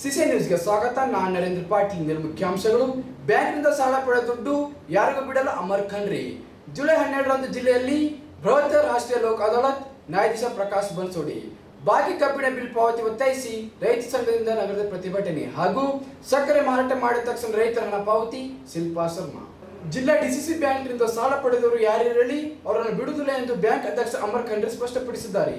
CC ನ್ಯೂಸ್ಗೆ ಸ್ವಾಗತ. ನಾನು ನರೇಂದ್ರ ಪಾಟೀಲ್. ಇಂದಿನ ಮುಖ್ಯಾಂಶಗಳು. ಬ್ಯಾಂಕ್ನಿಂದ ಸಾಲ ಪಡೆದ ದುಡ್ಡು ಯಾರಿಗೂ ಬಿಡಲ್ಲ ಅಮರ್ ಖಂಡ್ರಿ. ಜುಲೈ ಹನ್ನೆರಡರಂದು ಜಿಲ್ಲೆಯಲ್ಲಿ ಬೃಹತ್ ರಾಷ್ಟ್ರೀಯ ಲೋಕ ಅದಾಲತ್ ನ್ಯಾಯಾಧೀಶ ಪ್ರಕಾಶ್ ಬನ್ಸೋಡಿ. ಬಾಕಿ ಕಬ್ಬಿಣ ಬಿಲ್ ಪಾವತಿ ಒತ್ತಾಯಿಸಿ ರೈತ ಸಂಘದಿಂದ ನಗರದ ಪ್ರತಿಭಟನೆ ಹಾಗೂ ಸಕ್ಕರೆ ಮಾರಾಟ ಮಾಡಿದ ತಕ್ಷಣ ರೈತರ ಹಣ ಪಾವತಿ ಶಿಲ್ಪಾ ಶರ್ಮಾ. ಜಿಲ್ಲಾ ಡಿಸಿಸಿ ಬ್ಯಾಂಕ್ನಿಂದ ಸಾಲ ಪಡೆದವರು ಯಾರಿರಲಿ ಅವರನ್ನು ಬಿಡುವುದಿಲ್ಲ ಎಂದು ಬ್ಯಾಂಕ್ ಅಧ್ಯಕ್ಷ ಅಮರ್ ಖಂಡ್ರೆ ಸ್ಪಷ್ಟಪಡಿಸಿದ್ದಾರೆ.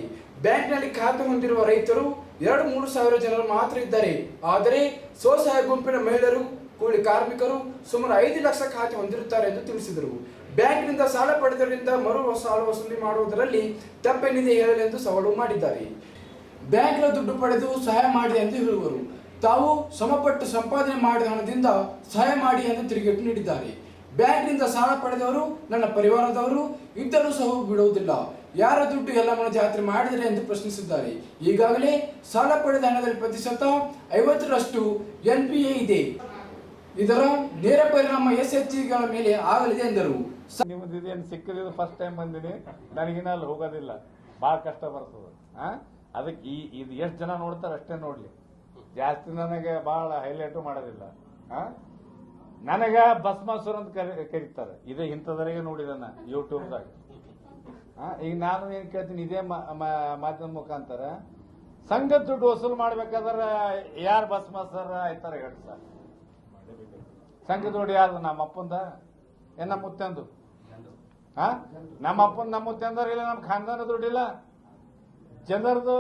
ಬ್ಯಾಂಕ್ನಲ್ಲಿ ಖಾತೆ ಹೊಂದಿರುವ ರೈತರು ಎರಡು ಮೂರು ಸಾವಿರ ಜನರು ಮಾತ್ರ ಇದ್ದಾರೆ. ಆದರೆ ಸ್ವಸಹಾಯ ಗುಂಪಿನ ಮಹಿಳೆಯರು ಕೂಲಿ ಕಾರ್ಮಿಕರು ಸುಮಾರು ಐದು ಲಕ್ಷ ಖಾತೆ ಹೊಂದಿರುತ್ತಾರೆ ಎಂದು ತಿಳಿಸಿದರು. ಬ್ಯಾಂಕ್ನಿಂದ ಸಾಲ ಪಡೆದರಿಂದ ಮರು ಸಾಲ ವಸೂಲಿ ಮಾಡುವುದರಲ್ಲಿ ತಪ್ಪೇನಿದೆ ಹೇಳಲೆಂದು ಸವಾಲು ಮಾಡಿದ್ದಾರೆ. ಬ್ಯಾಂಕ್ನ ದುಡ್ಡು ಪಡೆದು ಸಹಾಯ ಮಾಡಿದೆ ಎಂದು ಹೇಳುವರು. ತಾವು ಸಮಪಟ್ಟು ಸಂಪಾದನೆ ಮಾಡಿದ ಹಣದಿಂದ ಸಹಾಯ ಮಾಡಿ ಎಂದು ತಿರುಗೇಟು ನೀಡಿದ್ದಾರೆ. ಬ್ಯಾಂಕ್ನಿಂದ ಸಾಲ ಪಡೆದವರು ನನ್ನ ಪರಿವಾರದವರು, ಇದ್ದರೂ ಸಹ ಬಿಡುವುದಿಲ್ಲ ಯಾರ ದುಡ್ಡು ಯಲ್ಲಮ್ಮನ ಜಾತ್ರೆ ಮಾಡಿದರೆ ಎಂದು ಪ್ರಶ್ನಿಸಿದ್ದಾರೆ. ಈಗಾಗಲೇ ಸಾಲ ಪಡೆದ ಹಣದಲ್ಲಿ ಪ್ರತಿಶತ ಐವತ್ತರಷ್ಟು ಎನ್ ಪಿ ಎ ಇದೆ. ಇದರ ನೇರ ಪರಿಣಾಮ ಎಸ್ ಎಚ್ ಜಿಗಳ ಮೇಲೆ ಆಗಲಿದೆ ಎಂದರು. ನಿಮ್ದು ಇದೇನು ಸಿಕ್ಕದಿದ್ದು ಫಸ್ಟ್ ಟೈಮ್ ಬಂದಿನಿ ನನಗಿನ ಅಲ್ಲಿ ಹೋಗೋದಿಲ್ಲ. ಭಾಳ ಕಷ್ಟ ಬರ್ತದೆ. ಅದಕ್ಕೆ ಈ ಇದು ಎಷ್ಟು ಜನ ನೋಡ್ತಾರೆ ಅಷ್ಟೇ ನೋಡಲಿ. ಜಾಸ್ತಿ ನನಗೆ ಭಾಳ ಹೈಲೈಟು ಮಾಡೋದಿಲ್ಲ. ನನಗೆ ಭಸ್ಮಾಸುರ ಅಂತ ಕರಿ ಕರೀತಾರೆ. ಇದೇ ಇಂಥದ್ರಿಗೆ ನೋಡಿದನ ಯೂಟ್ಯೂಬ್ದಾಗ ಆ, ಈಗ ನಾನು ಏನ್ ಕೇಳ್ತೀನಿ, ಇದೇ ಮಾಧ್ಯಮ ಮುಖಾಂತರ. ಸಂಘದ ದುಡ್ಡು ವಸೂಲು ಮಾಡ್ಬೇಕಾದ್ರೆ ಯಾರು ಭಸ್ಮಾಸುರ ಆಯ್ತಾರೆ ಹೇಳಿ ಸರ್. ಸಂಘ ದುಡ್ಡು ಯಾರ್ದು? ನಮ್ಮ ಅಪ್ಪಂದ ಏನ್ ನಮ್ಮ ಮುತ್ತಂದು ಹಾ ನಮ್ಮ ಅಪ್ಪನ ನಮ್ಮ ಮುತ್ತಂದ್ರ ಇಲ್ಲ, ನಮ್ಮ ಖಾನ್ದಾನ ದುಡ್ಡಿಲ್ಲ. ಜನರದು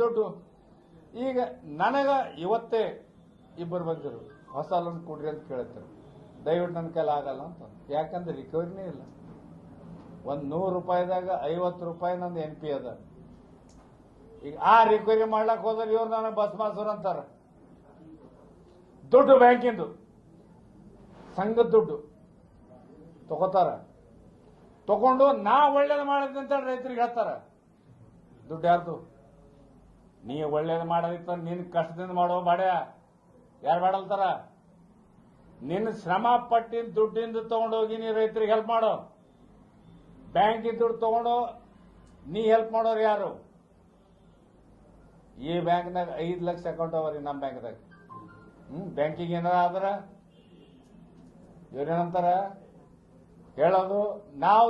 ದುಡ್ಡು. ಈಗ ನನಗ ಇವತ್ತೇ ಇಬ್ಬರು ಬಂದಿರು. ಹೊಸ ಲೋನ್ ಕೊಡ್ರಿ ಅಂತ ಕೇಳ್ತಾರೆ. ದಯವಿಟ್ಟು ನನ್ನ ಕೈಲಾಗಲ್ಲ ಅಂತ. ಯಾಕಂದ್ರೆ ರಿಕವರಿನೇ ಇಲ್ಲ. ಒಂದ್ ನೂರು ರೂಪಾಯಿದಾಗ ಐವತ್ತು ರೂಪಾಯಿ ನಂದು ಎನ್ ಪಿ ಅದ. ಈಗ ಆ ರಿಕ್ವೈರಿ ಮಾಡ್ಲಕ್ ಹೋದ್ರೆ ಇವ್ರು ನನಗೆ ಬಸ್ ಮಾಸೂರ್ ಅಂತಾರ. ದುಡ್ಡು ಬ್ಯಾಂಕಿಂದು. ಸಂಘದ ದುಡ್ಡು. ತಗೋತಾರ. ತಗೊಂಡು ನಾ ಒಳ್ಳೇದು ಅಂತ ರೈತರಿಗೆ ಹೇಳ್ತಾರ. ದುಡ್ಡು ಯಾರ್ದು? ನೀ ಒಳ್ಳೇದು ಮಾಡೋದಿತ್ತ ನಿನ್ ಕಷ್ಟದಿಂದ ಮಾಡೋ ಬಾಡ್ಯ ಯಾರು ಮಾಡಲ್ತಾರ ನಿನ್ನ ಶ್ರಮ ಪಟ್ಟಿನ ದುಡ್ಡಿಂದ ತಗೊಂಡೋಗಿ ನೀ ರೈತರಿಗೆ ಹೆಲ್ಪ್ ಮಾಡೋ. ಬ್ಯಾಂಕಿನ ದುಡ್ಡು ತಗೊಂಡು ನೀ ಹೆಲ್ಪ್ ಮಾಡೋರು ಯಾರು? ಈ ಬ್ಯಾಂಕ್ನಾಗ ಐದು ಲಕ್ಷ ಅಕೌಂಟ್ ಅವರಿ ನಮ್ಮ ಬ್ಯಾಂಕ್ದಾಗ. ಹ್ಮ್, ಬ್ಯಾಂಕಿಗೆ ಏನಾರ ಆದ್ರ ಇವ್ರೇನಂತಾರ ಹೇಳೋದು, ನಾವು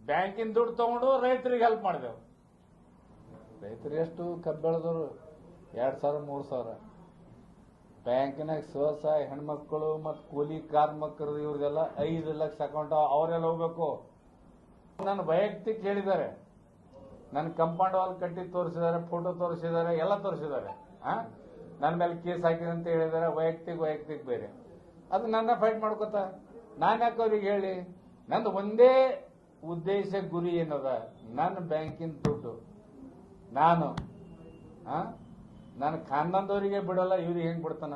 ಬ್ಯಾಂಕಿನ ದುಡ್ಡು ತಗೊಂಡು ರೈತರಿಗೆ ಹೆಲ್ಪ್ ಮಾಡಿದೆವು. ರೈತರು ಎಷ್ಟು ಕಬ್ಬು ಬೆಳೆದ್ರು? ಎರಡು ಸಾವಿರ, ಮೂರು ಸಾವಿರ. ಬ್ಯಾಂಕಿನಾಗ ಸ್ವಸಹಾಯ ಹೆಣ್ಮಕ್ಳು ಮತ್ತು ಕೂಲಿ ಕಾರ್ಮಿಕರು ಇವ್ರಿಗೆಲ್ಲ ಐದು ಲಕ್ಷ ಅಕೌಂಟ್ ಅವರೆಲ್ಲ ಹೋಗ್ಬೇಕು. ನನ್ನ ವೈಯಕ್ತಿಕ ಹೇಳಿದ್ದಾರೆ. ನನ್ನ ಕಂಪೌಂಡ್ ವಾಲ್ ಕಟ್ಟಿ ತೋರಿಸಿದ್ದಾರೆ, ಫೋಟೋ ತೋರಿಸಿದ್ದಾರೆ, ಎಲ್ಲ ತೋರಿಸಿದ್ದಾರೆ. ನನ್ನ ಮೇಲೆ ಕೇಸ್ ಹಾಕಿದೆ ಅಂತ ಹೇಳಿದ್ದಾರೆ, ವೈಯಕ್ತಿಕ ವೈಯಕ್ತಿಕ ಬೇರೆ. ಅದು ನನ್ನ ಫೈಟ್ ಮಾಡ್ಕೋತ. ನಾನು ಯಾಕೆ ಅವ್ರಿಗೆ ಹೇಳಿ? ನಂದು ಒಂದೇ ಉದ್ದೇಶ ಗುರಿ ಏನದ ನನ್ನ ಬ್ಯಾಂಕಿನ ದುಡ್ಡು. ನಾನು ನನ್ನ ಖಾನಂದವರಿಗೆ ಬಿಡಲ್ಲ, ಇವ್ರಿಗೆ ಹೆಂಗ್ ಬಿಡ್ತಾನ?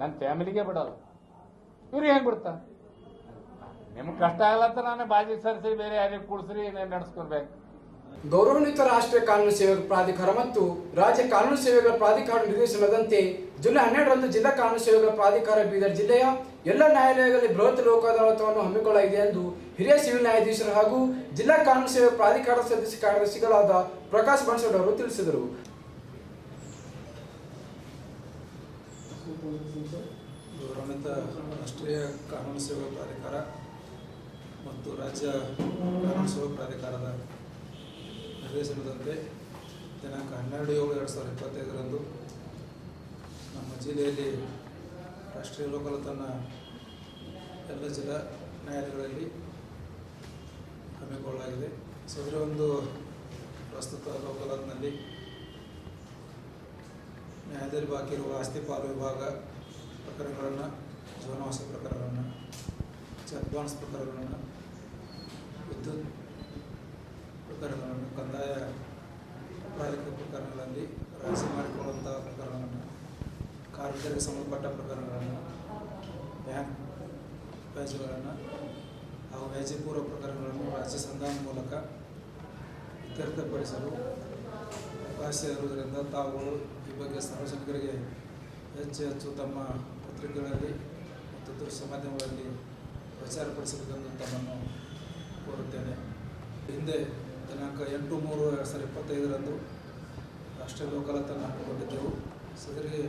ನನ್ನ ಫ್ಯಾಮಿಲಿಗೆ ಬಿಡಲ್ಲ. ಇವ್ರಿಗೆ ಹೆಂಗ್ ಬಿಡ್ತಾನ? ನಿಮ್ಗೆ ಕಷ್ಟ ಆಗಲತ್ತ ನಾನು ಬಾಜಿ ಸರಿಸಿ ಬೇರೆ ಯಾರಿಗೆ ಕೂಡಿಸ್ರಿ ನಡೆಸ್ಕೊಡ್ಬೇಕು. ಗೌರವಾನ್ವಿತ ರಾಷ್ಟ್ರೀಯ ಕಾನೂನು ಸೇವೆಗಳ ಪ್ರಾಧಿಕಾರ ಮತ್ತು ರಾಜ್ಯ ಕಾನೂನು ಸೇವೆಗಳ ಪ್ರಾಧಿಕಾರ ನಿರ್ದೇಶನದಂತೆ ಜುಲೈ ಹನ್ನೆರಡರಂದು ಜಿಲ್ಲಾ ಕಾನೂನು ಸೇವೆಗಳ ಪ್ರಾಧಿಕಾರ ಬೀದರ್ ಜಿಲ್ಲೆಯ ಎಲ್ಲ ನ್ಯಾಯಾಲಯಗಳಲ್ಲಿ ಬೃಹತ್ ಲೋಕ ಅದಾಲತವನ್ನು ಹಮ್ಮಿಕೊಳ್ಳಲಾಗಿದೆ ಎಂದು ಹಿರಿಯ ಸಿವಿಲ್ ನ್ಯಾಯಾಧೀಶರು ಹಾಗೂ ಜಿಲ್ಲಾ ಕಾನೂನು ಸೇವೆ ಪ್ರಾಧಿಕಾರದ ಸದಸ್ಯ ಕಾರ್ಯದರ್ಶಿಗಳಾದ ಪ್ರಕಾಶ್ ಬನ್ಸೋಡ್ ಅವರು ತಿಳಿಸಿದರು. ಗೌರವಾನ್ವಿತ ರಾಷ್ಟ್ರೀಯ ಕಾನೂನು ಸೇವೆಗಳ ಪ್ರಾಧಿಕಾರ ಮತ್ತು ರಾಜ್ಯ ಕಾನೂನು ಸೇವಾ ಪ್ರಾಧಿಕಾರದ ನಿರ್ದೇಶನದಂತೆ ದಿನಾಂಕ ಹನ್ನೆರಡು ಏಳು ಎರಡು ಸಾವಿರದ ಇಪ್ಪತ್ತೈದರಂದು ನಮ್ಮ ಜಿಲ್ಲೆಯಲ್ಲಿ ರಾಷ್ಟ್ರೀಯ ಲೋಕಲತನ ಎಲ್ಲ ಜಿಲ್ಲಾ ನ್ಯಾಯಾಲಯಗಳಲ್ಲಿ ಹಮ್ಮಿಕೊಳ್ಳಲಾಗಿದೆ. ಸೊ ಇದರ ಒಂದು ಪ್ರಸ್ತುತ ಲೋಕಲತ್ನಲ್ಲಿ ನ್ಯಾಯಾಲಯದಲ್ಲಿ ಬಾಕಿ ಇರುವ ಆಸ್ತಿ ಪಾಲು ವಿಭಾಗ ಪ್ರಕರಣಗಳನ್ನು ಜೀವನವಾಸ ಪ್ರಕರಣಗಳನ್ನು ಚೆಕ್ ಪ್ರಕಾರಗಳನ್ನು ವಿದ್ಯುತ್ ಪ್ರಕರಣಗಳನ್ನು ಕಂದಾಯ ಅಪರಾಧಿಕ ಪ್ರಕರಣಗಳಲ್ಲಿ ರಾಜಿ ಮಾಡಿಕೊಳ್ಳುವಂತಹ ಪ್ರಕರಣಗಳನ್ನು ಕಾರ್ಮಿಕರಿಗೆ ಸಂಬಂಧಪಟ್ಟ ಪ್ರಕರಣಗಳನ್ನು ಬ್ಯಾಂಕ್ ವ್ಯಾಜ್ಯಗಳನ್ನು ಹಾಗೂ ವ್ಯಾಜ್ಯಪೂರ್ವ ಪ್ರಕರಣಗಳನ್ನು ರಾಜ್ಯ ಸಂಧಾನ ಮೂಲಕ ಇತ್ಯರ್ಥಪಡಿಸಲು ಅವಕಾಶ ಇರುವುದರಿಂದ ತಾವುಗಳು ಈ ಬಗ್ಗೆ ಸಾರ್ವಜನಿಕರಿಗೆ ಹೆಚ್ಚು ಹೆಚ್ಚು ತಮ್ಮ ಪತ್ರಿಕೆಗಳಲ್ಲಿ ಮತ್ತು ದೃಶ್ಯ ಮಾಧ್ಯಮಗಳಲ್ಲಿ ಪ್ರಚಾರಪಡಿಸಬೇಕೆಂದು ತಮ್ಮನ್ನು ಕೋರುತ್ತೇನೆ. ಹಿಂದೆ ದಿನಾಂಕ ಎಂಟು ಮೂರು ಎರಡು ಸಾವಿರದ ಇಪ್ಪತ್ತೈದರಂದು ರಾಷ್ಟ್ರೀಯ ಲೋಕಾಯುಕ್ತನ್ನು ಹಾಕಿಕೊಂಡಿದ್ದೆವು. ಸದರಿ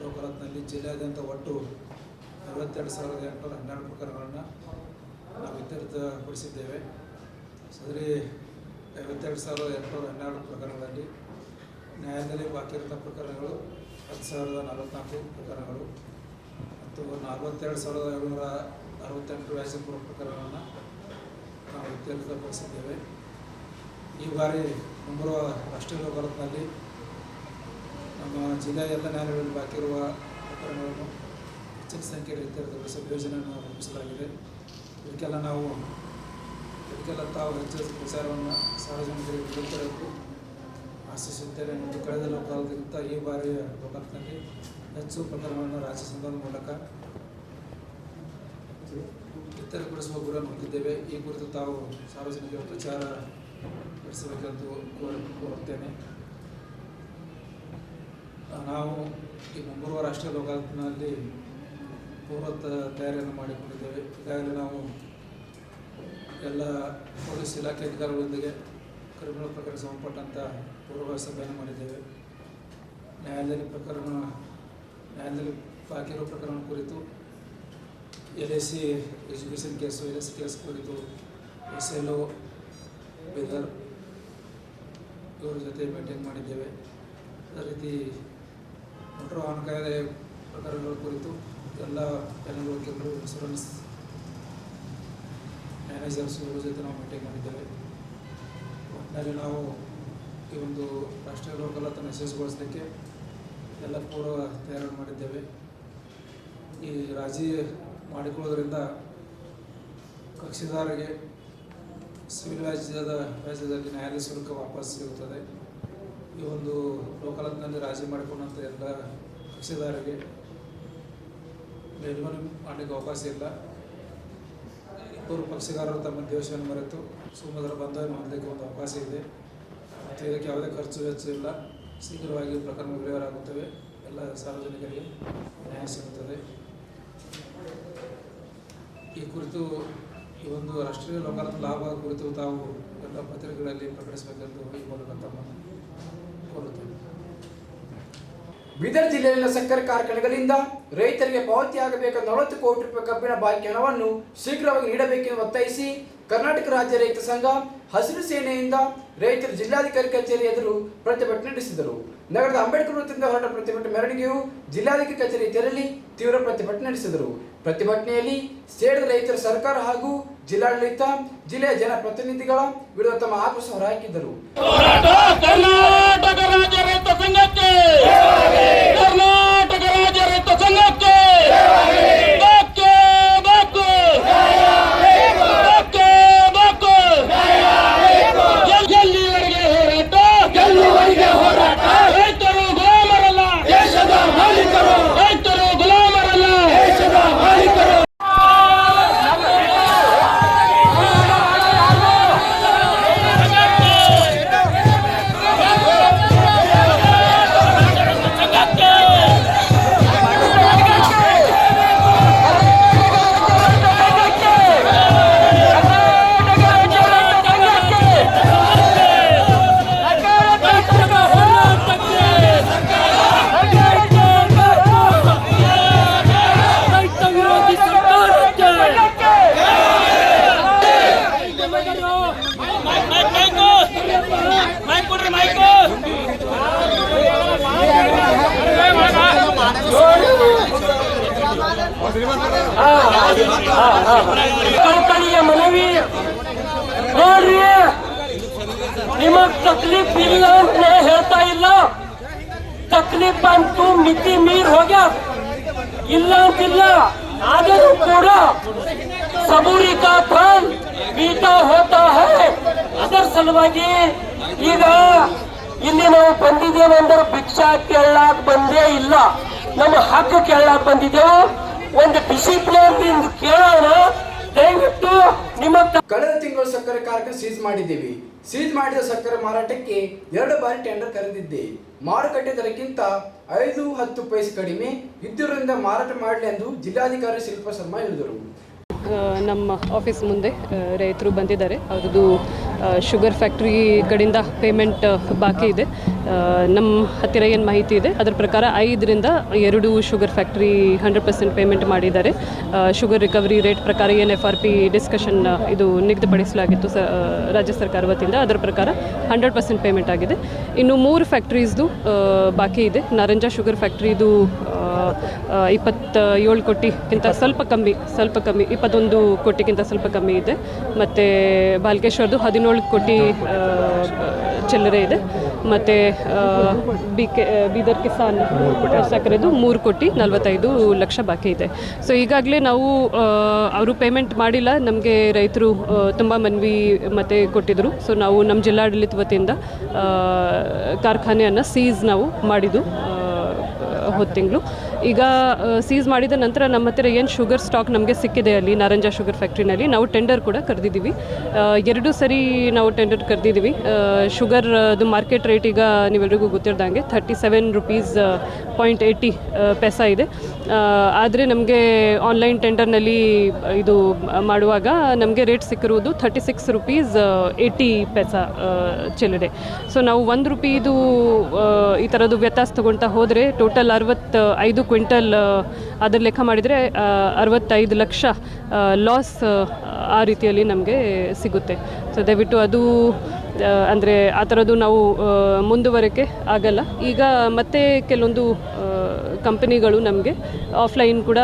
ಲೋಕಾಲತ್ನಲ್ಲಿ ಜಿಲ್ಲೆಯಾದ್ಯಂತ ಒಟ್ಟು ಅರವತ್ತೆರಡು ಸಾವಿರದ ಎಂಟುನೂರ ಹನ್ನೆರಡು ಪ್ರಕರಣಗಳನ್ನು ನಾವು ಇತ್ಯರ್ಥಪಡಿಸಿದ್ದೇವೆ ಸದರಿ ಐವತ್ತೆರಡು ಸಾವಿರದ ಎಂಟುನೂರ ಹನ್ನೆರಡು ಪ್ರಕರಣಗಳಲ್ಲಿ ನ್ಯಾಯಾಲಯದಲ್ಲಿ ಬಾಕಿ ಇರುವಂಥ ಪ್ರಕರಣಗಳು ಹತ್ತು ಸಾವಿರದ ನಲವತ್ನಾಲ್ಕು ಪ್ರಕರಣಗಳು ಮತ್ತು ನಲವತ್ತೆರಡು ಸಾವಿರದ ಏಳ್ನೂರ ಅರವತ್ತೆಂಟು ವ್ಯಾಸಪೂರ್ವ ಪ್ರಕರಣಗಳನ್ನು ನಾವು ಇತ್ಯರ್ಥಪಡಿಸಿದ್ದೇವೆ ಈ ಬಾರಿ ಮುಂಬರುವ ರಾಷ್ಟ್ರೀಯ ಭಾರತದಲ್ಲಿ ನಮ್ಮ ಜಿಲ್ಲೆಯ ಎಲ್ಲ ನ್ಯಾಯಾಲಯಗಳಲ್ಲಿ ಬಾಕಿ ಇರುವ ಪ್ರಕರಣಗಳನ್ನು ಹೆಚ್ಚಿನ ಸಂಖ್ಯೆಯಲ್ಲಿ ಇತ್ಯರ್ಥಗೊಳಿಸುವ ಯೋಜನೆಯನ್ನು ರೂಪಿಸಲಾಗಿದೆ. ಇದಕ್ಕೆಲ್ಲ ನಾವು, ಇದಕ್ಕೆಲ್ಲ ತಾವು ಹೆಚ್ಚು ಪ್ರಚಾರವನ್ನು ಸಾರ್ವಜನಿಕರಿಗೆ ನೀಡುತ್ತಿರಬೇಕು. ಆಶಿಸುತ್ತೇನೆ ಮತ್ತು ಕಳೆದ ಲೋಕಾಲಕ್ಕಿಂತ ಈ ಬಾರಿಯ ಲೋಕಲ್ನಲ್ಲಿ ಹೆಚ್ಚು ಪ್ರಕರಣಗಳನ್ನು ರಾಜ್ಯ ಸಂಘದ ಮೂಲಕ ಇತ್ಯರ್ಥಗೊಳಿಸುವ ಗುರಿಯನ್ನು ಹೊಂದಿದ್ದೇವೆ ಈ ಕುರಿತು ತಾವು ಸಾರ್ವಜನಿಕ ಪ್ರಚಾರ ನಡೆಸಬೇಕೆಂದು ಕೋರ ಕೋರುತ್ತೇನೆ. ನಾವು ಈ ಮುಂಬರುವ ರಾಷ್ಟ್ರೀಯ ಲೋಕಾಯುಕ್ತನಲ್ಲಿ ಪೂರ್ವ ತಯಾರಿಯನ್ನು ಮಾಡಿಕೊಂಡಿದ್ದೇವೆ. ಈಗಾಗಲೇ ನಾವು ಎಲ್ಲ ಪೊಲೀಸ್ ಇಲಾಖೆ ಅಧಿಕಾರಿಗಳೊಂದಿಗೆ ಕ್ರಿಮಿನಲ್ ಪ್ರಕರಣ ಸಂಬಂಧಪಟ್ಟಂಥ ಪೂರ್ವ ಸಭೆಯನ್ನು ಮಾಡಿದ್ದೇವೆ. ನ್ಯಾಯಾಲಯದ ಪ್ರಕರಣ ನ್ಯಾಯಾಲಯದಲ್ಲಿ ಬಾಕಿರೋ ಪ್ರಕರಣ ಕುರಿತು L A C education case L S C case ಕುರಿತು ಎಸ್ ಎಲ್ ಒ ಬೀದರ್ ಇವರ ಜೊತೆ ಮೀಟಿಂಗ್ ಮಾಡಿದ್ದೇವೆ ಅದೇ ರೀತಿ ಮೋಟರ್ ವಾಹನ ಕಾಯ್ದೆ ಪ್ರಕರಣಗಳ ಕುರಿತು ಎಲ್ಲ ಪ್ಯಾನಲ್ ವಕೀಲರು ಇನ್ಶೂರೆನ್ಸ್ ಮ್ಯಾನೇಜರ್ಸ್ ಇವರ ಜೊತೆ ನಾವು ಮೀಟಿಂಗ್ ಮಾಡಿದ್ದೇವೆ ಒಟ್ಟಿನಲ್ಲಿ ನಾವು ಈ ಒಂದು ರಾಷ್ಟ್ರೀಯ ಲೋಕಲತನ ಯಶಸ್ವಿಗೊಳಿಸಲಿಕ್ಕೆ ಎಲ್ಲ ಪೂರ್ವ ತಯಾರು ಮಾಡಿದ್ದೇವೆ ಈ ರಾಜಿ ಮಾಡಿಕೊಳ್ಳೋದ್ರಿಂದ ಕಕ್ಷಿದಾರರಿಗೆ ಸಿವಿಲ್ ರಾಜ್ಯದ ರಾಜ್ಯದಲ್ಲಿ ನ್ಯಾಯಾಲಯ ಶುಲ್ಕ ವಾಪಸ್ ಸಿಗುತ್ತದೆ. ಈ ಒಂದು ಲೋಕಾಲತ್ನಲ್ಲಿ ರಾಜಿ ಮಾಡಿಕೊಂಡಂಥ ಎಲ್ಲ ಕಕ್ಷಿದಾರರಿಗೆ ಮೇಲ್ಮನವಿ ಮಾಡಲಿಕ್ಕೆ ಅವಕಾಶ ಇಲ್ಲ. ಇಬ್ಬರು ಪಕ್ಷಗಾರರು ತಮ್ಮ ದೇಶವನ್ನು ಮರೆತು ಸುಮಧರ ಬಂಧವನ್ನು ಮಾಡಲಿಕ್ಕೆ ಒಂದು ಅವಕಾಶ ಇದೆ. ಮತ್ತು ಇದಕ್ಕೆ ಯಾವುದೇ ಖರ್ಚು ವೆಚ್ಚ ಇಲ್ಲ. ಶೀಘ್ರವಾಗಿ ಪ್ರಕರಣ ವಿಲೇವಾರಾಗುತ್ತವೆ ಎಲ್ಲ ಸಾರ್ವಜನಿಕರಿಗೆ ನ್ಯಾಯ ಸಿಗುತ್ತದೆ. ಈ ಕುರಿತು ಈ ಒಂದು ರಾಷ್ಟ್ರೀಯ ಲೋಕಾರ್ಥ ಲಾಭ ಕುರಿತು ತಾವು ಎಲ್ಲ ಪತ್ರಿಕೆಗಳಲ್ಲಿ ಪ್ರಕಟಿಸಬೇಕೆಂದು ಈ ಮೂಲಕ ಕೋರುತ್ತೇನೆ ಬೀದರ್ ಜಿಲ್ಲೆಯಲ್ಲಿನ ಸಕ್ಕರೆ ಕಾರ್ಖಾನೆಗಳಿಂದ ರೈತರಿಗೆ ಪಾವತಿಯಾಗಬೇಕಾದ ನಲವತ್ತು ಕೋಟಿ ರೂಪಾಯಿ ಕಬ್ಬಿನ ಬಾಕಿ ಹಣವನ್ನು ಶೀಘ್ರವಾಗಿ ನೀಡಬೇಕೆಂದು ಒತ್ತಾಯಿಸಿ ಕರ್ನಾಟಕ ರಾಜ್ಯ ರೈತ ಸಂಘ ಹಸಿರು ಸೇನೆಯಿಂದ ರೈತರು ಜಿಲ್ಲಾಧಿಕಾರಿ ಕಚೇರಿ ಎದುರು ಪ್ರತಿಭಟನೆ ನಡೆಸಿದರು. ನಗರದ ಅಂಬೇಡ್ಕರ್ ವೃತ್ತದಿಂದ ಹೊರಟ ಪ್ರತಿಭಟನೆ ಮೆರವಣಿಗೆಯು ಜಿಲ್ಲಾಧಿಕಾರಿ ಕಚೇರಿ ತೆರಳಿ ತೀವ್ರ ಪ್ರತಿಭಟನೆ ನಡೆಸಿದರು. ಪ್ರತಿಭಟನೆಯಲ್ಲಿ ಸೇರಿದ ರೈತರ ಸರ್ಕಾರ ಹಾಗೂ ಜಿಲ್ಲಾಡಳಿತ, ಜಿಲ್ಲೆಯ ಜನಪ್ರತಿನಿಧಿಗಳ ವಿರುದ್ಧ ತಮ್ಮ ಆಕ್ರೋಶ ಹೊರಹಾಕಿದರು ಕಳಕಳಿಯ ಮನವಿ. ನೋಡ್ರಿ, ನಿಮಗ್ ತಕ್ಲೀಫ್ ಇಲ್ಲ ಅಂತ ನಾ ಹೇಳ್ತಾ ಇಲ್ಲ. ತಕ್ಲೀಫ್ ಅಂತೂ ಮಿತಿ ಮೀರ್ ಹೋಗ್ಯ ಇಲ್ಲ ಅಂತಿಲ್ಲ, ಆದರೂ ಕೂಡ ಸಬೂರಿ ಕಾ ಫಲ್ ಮೀಠಾ ಹೋತಾ ಹೈ. ಅದರ ಸಲುವಾಗಿ ಈಗ ಇಲ್ಲಿ ನಾವು ಬಂದಿದ್ದೇವೆ ಅಂದ್ರೆ ಭಿಕ್ಷಾ ಕೇಳಾಕ್ ಬಂದೇ ಇಲ್ಲ. ನಮ್ಮ ಹಕ್ಕು ಕೇಳಕ್ ಬಂದಿದ್ದೇವೆ. ಒಂದು ಡಿಸಿಪ್ಲಿನ್ ಕೇಳೋಣ ದಯವಿಟ್ಟು ನಿಮ್ಮ ಕಳೆದ ತಿಂಗಳು ಸಕ್ಕರೆ ಕಾರ್ಖಾನೆ ಸೀಸ್ ಮಾಡಿದ್ದೀವಿ. ಸೀಸ್ ಮಾಡಿದ ಸಕ್ಕರೆ ಮಾರಾಟಕ್ಕೆ ಎರಡು ಬಾರಿ ಟೆಂಡರ್ ಕರೆದಿದ್ದೆ. ಮಾರುಕಟ್ಟೆ ದರಕ್ಕಿಂತ ಐದು ಹತ್ತು ಪೈಸೆ ಕಡಿಮೆ ಇದ್ದರಿಂದ ಮಾರಾಟ ಮಾಡಲಿ ಎಂದು ಜಿಲ್ಲಾಧಿಕಾರಿ ಶಿಲ್ಪಾ ಶರ್ಮಾ ಹೇಳಿದರು. ನಮ್ಮ ಆಫೀಸ್ ಮುಂದೆ ರೈತರು ಬಂದಿದ್ದಾರೆ. ಅವ್ರದ್ದು ಶುಗರ್ ಫ್ಯಾಕ್ಟ್ರಿ ಕಡೆಯಿಂದ ಪೇಮೆಂಟ್ ಬಾಕಿ ಇದೆ. ನಮ್ಮ ಹತ್ತಿರ ಏನು ಮಾಹಿತಿ ಇದೆ? ಅದರ ಪ್ರಕಾರ ಐದರಿಂದ ಎರಡು sugar factory hundred percent payment ಮಾಡಿದ್ದಾರೆ. ಶುಗರ್ ರಿಕವರಿ ರೇಟ್ ಪ್ರಕಾರ ಏನು ಎಫ್ ಆರ್ ಪಿ ಡಿಸ್ಕಷನ್ ಇದು ನಿಗದಿಪಡಿಸಲಾಗಿತ್ತು ಸ ರಾಜ್ಯ ಸರ್ಕಾರ ವತಿಯಿಂದ. ಅದರ ಪ್ರಕಾರ ಹಂಡ್ರೆಡ್ ಪರ್ಸೆಂಟ್ ಪೇಮೆಂಟ್ ಆಗಿದೆ. ಇನ್ನು ಮೂರು ಫ್ಯಾಕ್ಟ್ರೀಸ್ದು ಬಾಕಿ ಇದೆ. ನಾರಂಜ ಶುಗರ್ ಫ್ಯಾಕ್ಟ್ರಿದು ಇಪ್ಪತ್ತ ಏಳು ಕೋಟಿಗಿಂತ ಸ್ವಲ್ಪ ಕಮ್ಮಿ ಸ್ವಲ್ಪ ಕಮ್ಮಿ, ಇಪ್ಪತ್ತೊಂದು ಕೋಟಿಗಿಂತ ಸ್ವಲ್ಪ ಕಮ್ಮಿ ಇದೆ. ಮತ್ತು ಬಾಲ್ಕೇಶ್ವರದು ಹದಿನೇಳು ಕೋಟಿ ಚಿಲ್ಲರೆ ಇದೆ. ಮತ್ತು ಬಿ ಕೆ, ಬೀದರ್ ಕಿಸಾನ್ ಸಕ್ಕರೆದು ಮೂರು ಕೋಟಿ ನಲವತ್ತೈದು ಲಕ್ಷ ಬಾಕಿ ಇದೆ. ಸೊ ಈಗಾಗಲೇ ನಾವು ಅವರು ಪೇಮೆಂಟ್ ಮಾಡಿಲ್ಲ. ನಮಗೆ ರೈತರು ತುಂಬ ಮನವಿ ಮತ್ತೆ ಕೊಟ್ಟಿದ್ದರು ಸೊ ನಾವು ನಮ್ಮ ಜಿಲ್ಲಾಡಳಿತ ವತಿಯಿಂದ ಕಾರ್ಖಾನೆಯನ್ನು ಸೀಸ್ ನಾವು ಮಾಡಿದ್ದು ಹೋದ ತಿಂಗಳು ಈಗ ಸೀಸ್ ಮಾಡಿದ ನಂತರ ನಮ್ಮ ಹತ್ತಿರ ಏನು ಶುಗರ್ ಸ್ಟಾಕ್ ನಮಗೆ ಸಿಕ್ಕಿದೆ ಅಲ್ಲಿ, ನಾರಂಜ ಶುಗರ್ ಫ್ಯಾಕ್ಟ್ರಿನಲ್ಲಿ ನಾವು ಟೆಂಡರ್ ಕೂಡ ಕರೆದಿದ್ದೀವಿ ಎರಡು ಸರಿ ನಾವು ಟೆಂಡರ್ ಕರೆದಿದ್ದೀವಿ ಶುಗರ್ ಅದು ಮಾರ್ಕೆಟ್ ರೇಟ್ ಈಗ ನೀವೆಲ್ಲರಿಗೂ ಗೊತ್ತಿರ್ದಂಗೆ thirty seven rupees point eighty paise ಇದೆ. ಆದರೆ ನಮಗೆ ಆನ್ಲೈನ್ ಟೆಂಡರ್ನಲ್ಲಿ ಇದು ಮಾಡುವಾಗ ನಮಗೆ rate ಸಿಕ್ಕಿರುವುದು thirty six rupees eighty paise ಚಿಲ್ಲರೆ ಸೊ ನಾವು ಒಂದು ರುಪೀದು ಈ ಥರದ್ದು ವ್ಯತ್ಯಾಸ ತೊಗೊಳ್ತಾ ಹೋದರೆ ಟೋಟಲ್ ಅರವತ್ತು ಐದು ಕ್ವಿಂಟಲ್ ಅದರ ಲೆಕ್ಕ ಮಾಡಿದರೆ ಅರವತ್ತೈದು ಲಕ್ಷ ಲಾಸ್ ಆ ರೀತಿಯಲ್ಲಿ ನಮಗೆ ಸಿಗುತ್ತೆ. ಸೊ ದಯವಿಟ್ಟು ಅದು ಅಂದರೆ ಆ ಥರದ್ದು ನಾವು ಮುಂದುವರಕ್ಕೆ ಆಗಲ್ಲ. ಈಗ ಮತ್ತೆ ಕೆಲವೊಂದು ಕಂಪನಿಗಳು ನಮಗೆ ಆಫ್ಲೈನ್ ಕೂಡ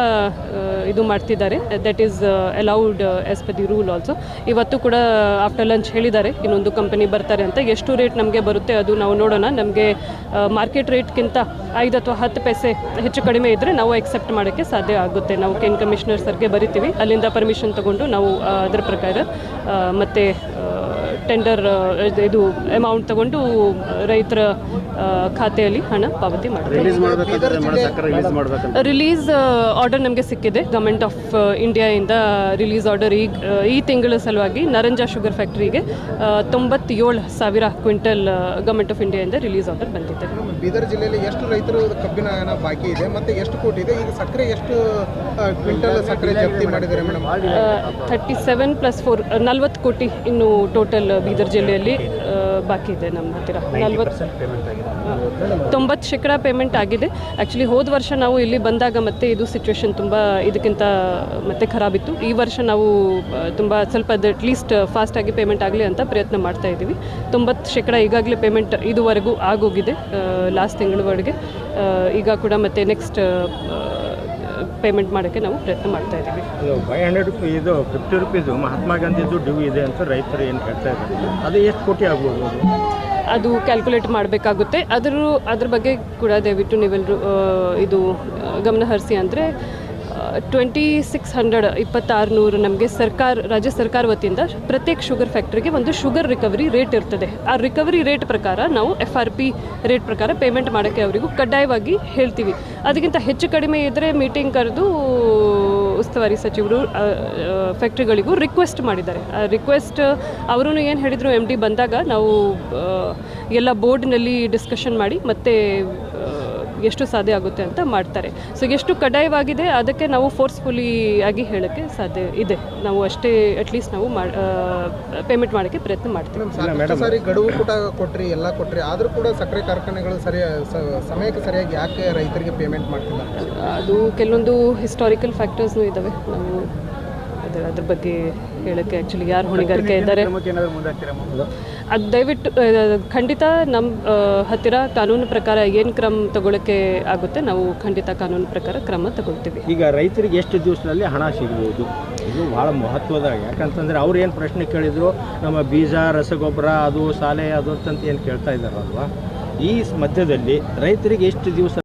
ಇದು ಮಾಡ್ತಿದ್ದಾರೆ. That is allowed as per the rule also ಇವತ್ತು ಕೂಡ ಆಫ್ಟರ್ ಲಂಚ್ ಹೇಳಿದ್ದಾರೆ, ಇನ್ನೊಂದು ಕಂಪನಿ ಬರ್ತಾರೆ ಅಂತ. ಎಷ್ಟು ರೇಟ್ ನಮಗೆ ಬರುತ್ತೆ ಅದು ನಾವು ನೋಡೋಣ. ನಮಗೆ ಮಾರ್ಕೆಟ್ ರೇಟ್ಗಿಂತ ಐದು ಅಥವಾ ಹತ್ತು ಪೈಸೆ ಹೆಚ್ಚು ಕಡಿಮೆ ಇದ್ದರೆ ನಾವು ಎಕ್ಸೆಪ್ಟ್ ಮಾಡೋಕ್ಕೆ ಸಾಧ್ಯ ಆಗುತ್ತೆ. ನಾವು ಕೆನ್ ಕಮಿಷನರ್ ಸರ್ಗೆ ಬರಿತೀವಿ. ಅಲ್ಲಿಂದ ಪರ್ಮಿಷನ್ ತಗೊಂಡು ನಾವು ಅದರ ಪ್ರಕಾರ ಮತ್ತೆ ಟೆಂಡರ್ ಇದು ಅಮೌಂಟ್ ತಗೊಂಡು ರೈತರ ಖಾತೆಯಲ್ಲಿ ಹಣ ಪಾವತಿ ಮಾಡ್ತೀವಿ ರಿಲೀಸ್ ಆರ್ಡರ್ ನಮಗೆ ಸಿಕ್ಕಿದೆ. ಗವರ್ಮೆಂಟ್ ಆಫ್ ಇಂಡಿಯಾಯಿಂದ ರಿಲೀಸ್ ಆರ್ಡರ್ ಈಗ ಈ ತಿಂಗಳ ಸಲುವಾಗಿ ನರಂಜ ಶುಗರ್ ಫ್ಯಾಕ್ಟ್ರಿಗೆ ತೊಂಬತ್ತೇಳು ಸಾವಿರ ಕ್ವಿಂಟಲ್ ಗವರ್ಮೆಂಟ್ ಆಫ್ ಇಂಡಿಯಾದಿಂದ ರಿಲೀಸ್ ಆರ್ಡರ್ ಬಂದಿದೆ. ಬೀದರ್ ಜಿಲ್ಲೆಯಲ್ಲಿ ಎಷ್ಟು ರೈತರು ಕಬ್ಬಿನ ಹಣ ಬಾಕಿ ಇದೆ ಮತ್ತೆ ಎಷ್ಟು ಕೋಟಿ ಇದೆ? ಈಗ ಸಕ್ಕರೆ ಎಷ್ಟು ಕ್ವಿಂಟಲ್ ಸಕ್ಕರೆ ಜಪ್ತಿ ಮಾಡಿದ್ದಾರೆ madam? Thirty seven plus four ನಲ್ವತ್ತು ಕೋಟಿ ಇನ್ನು ಟೋಟಲ್ ಬೀದರ್ ಜಿಲ್ಲೆಯಲ್ಲಿ ಬಾಕಿ ಇದೆ ನಮ್ಮ ಹತ್ತಿರ. ನಲ್ವತ್ತು ತೊಂಬತ್ತು ಶೇಕಡ ಪೇಮೆಂಟ್ ಆಗಿದೆ. ಆ್ಯಕ್ಚುಲಿ ಹೋದ ವರ್ಷ ನಾವು ಇಲ್ಲಿ ಬಂದಾಗ ಮತ್ತೆ ಇದು ಸಿಚುವೇಶನ್ ತುಂಬ ಇದಕ್ಕಿಂತ ಮತ್ತೆ ಖರಾಬಿತ್ತು ಈ ವರ್ಷ ನಾವು ತುಂಬ ಸ್ವಲ್ಪ ಅಟ್ಲೀಸ್ಟ್ ಫಾಸ್ಟಾಗಿ ಪೇಮೆಂಟ್ ಆಗಲಿ ಅಂತ ಪ್ರಯತ್ನ ಮಾಡ್ತಾ ಇದ್ದೀವಿ. ತೊಂಬತ್ತು ಶೇಕಡ ಈಗಾಗಲೇ ಪೇಮೆಂಟ್ ಇದುವರೆಗೂ ಆಗೋಗಿದೆ ಲಾಸ್ಟ್ ತಿಂಗಳವರೆಗೆ. ಈಗ ಕೂಡ ಮತ್ತೆ ನೆಕ್ಸ್ಟ್ ಪೇಮೆಂಟ್ ಮಾಡೋಕ್ಕೆ ನಾವು ಪ್ರಯತ್ನ ಮಾಡ್ತಾ ಇದ್ದೀವಿ. ಫೈವ್ ಹಂಡ್ರೆಡ್ ಇದು ಫಿಫ್ಟಿ ರುಪೀಸು ಮಹಾತ್ಮ ಗಾಂಧಿದು ಡ್ಯೂ ಇದೆ ಅಂತ ರೈತರು ಏನು ಹೇಳ್ತಾ ಇದ್ದಾರೆ? ಅದು ಎಷ್ಟು ಕೋಟಿ ಆಗ್ಬೋದು ಅದು? ಅದು ಕ್ಯಾಲ್ಕುಲೇಟ್ ಮಾಡಬೇಕಾಗುತ್ತೆ. ಅದ್ರ ಅದ್ರ ಬಗ್ಗೆ ಕೂಡ ದಯವಿಟ್ಟು ನೀವೆಲ್ಲರೂ ಇದು ಗಮನಹರಿಸಿ ಗಮನ ಹರಿಸಿ ಅಂದರೆ ಟ್ವೆಂಟಿ ಸಿಕ್ಸ್ ಹಂಡ್ರೆಡ್ ಇಪ್ಪತ್ತಾರು ನೂರು ನಮಗೆ ಸರ್ಕಾರ, ರಾಜ್ಯ ಸರ್ಕಾರ ವತಿಯಿಂದ ಪ್ರತ್ಯೇಕ ಶುಗರ್ ಫ್ಯಾಕ್ಟ್ರಿಗೆ ಒಂದು ಶುಗರ್ ರಿಕವರಿ ರೇಟ್ ಇರ್ತದೆ. ಆ ರಿಕವರಿ ರೇಟ್ ಪ್ರಕಾರ ನಾವು ಎಫ್ ಆರ್ ಪಿ ರೇಟ್ ಪ್ರಕಾರ ಪೇಮೆಂಟ್ ಮಾಡೋಕ್ಕೆ ಅವರಿಗೂ ಕಡ್ಡಾಯವಾಗಿ ಹೇಳ್ತೀವಿ. ಅದಕ್ಕಿಂತ ಹೆಚ್ಚು ಕಡಿಮೆ ಇದ್ದರೆ ಮೀಟಿಂಗ್ ಕರೆದು ಉಸ್ತುವಾರಿ ಸಚಿವರು ಫ್ಯಾಕ್ಟ್ರಿಗಳಿಗೂ ರಿಕ್ವೆಸ್ಟ್ ಮಾಡಿದ್ದಾರೆ. ಆ ರಿಕ್ವೆಸ್ಟ್ ಅವರು ಏನು ಹೇಳಿದರು ಎಂ ಡಿ ಬಂದಾಗ ನಾವು ಎಲ್ಲ ಬೋರ್ಡ್ನಲ್ಲಿ ಡಿಸ್ಕಷನ್ ಮಾಡಿ ಮತ್ತೆ ಎಷ್ಟು ಸಾಧ್ಯ ಆಗುತ್ತೆ ಅಂತ ಮಾಡ್ತಾರೆ. ಸೊ ಎಷ್ಟು ಕಡ್ಡಾಯವಾಗಿದೆ ಅದಕ್ಕೆ ನಾವು ಫೋರ್ಸ್ಫುಲಿ ಆಗಿ ಹೇಳೋಕ್ಕೆ ಸಾಧ್ಯ ಇದೆ. ನಾವು ಅಷ್ಟೇ ಅಟ್ಲೀಸ್ಟ್ ನಾವು ಪೇಮೆಂಟ್ ಮಾಡೋಕ್ಕೆ ಪ್ರಯತ್ನ ಮಾಡ್ತೀವಿ. ಸಾರಿ ಗಡುವು ಕೂಡ ಕೊಟ್ರಿ ಎಲ್ಲ ಕೊಟ್ರಿ ಆದರೂ ಕೂಡ ಸಕ್ಕರೆ ಕಾರ್ಖಾನೆಗಳು ಸರಿ ಸ- ಸಮಯಕ್ಕೆ ಸರಿಯಾಗಿ ಯಾಕೆ ರೈತರಿಗೆ ಪೇಮೆಂಟ್ ಮಾಡ್ತಿಲ್ಲ? ಅದು ಕೆಲವೊಂದು ಹಿಸ್ಟಾರಿಕಲ್ ಫ್ಯಾಕ್ಟರ್ಸ್ನೂ ಇದ್ದಾವೆ ನಾವು ಅದ್ರ ಅದ್ರ ಬಗ್ಗೆ ಹೇಳಕ್ಕೆ ಆಕ್ಚುಲಿ ಯಾರು ಹೊಣೆಗಾರಿಕೆ ಇದ್ದಾರೆ? ಅದು ದಯವಿಟ್ಟು ಖಂಡಿತ ನಮ್ಮ ಹತ್ತಿರ ಕಾನೂನು ಪ್ರಕಾರ ಏನು ಕ್ರಮ ತಗೊಳಕ್ಕೆ ಆಗುತ್ತೆ ನಾವು ಖಂಡಿತ ಕಾನೂನು ಪ್ರಕಾರ ಕ್ರಮ ತಗೊಳ್ತೀವಿ. ಈಗ ರೈತರಿಗೆ ಎಷ್ಟು ದಿವಸದಲ್ಲಿ ಹಣ ಸಿಗ್ಬೋದು? ಇದು ಬಹಳ ಮಹತ್ವದ ಯಾಕಂತಂದ್ರೆ ಅವ್ರು ಏನು ಪ್ರಶ್ನೆ ಕೇಳಿದ್ರು ನಮ್ಮ ಬೀಜ ರಸಗೊಬ್ಬರ ಅದು ಸಾಲೆ ಅದು ಅಂತ ಏನು ಕೇಳ್ತಾ ಇದ್ದಾರಲ್ವಾ? ಈ ಮಧ್ಯದಲ್ಲಿ ರೈತರಿಗೆ ಎಷ್ಟು ದಿವಸ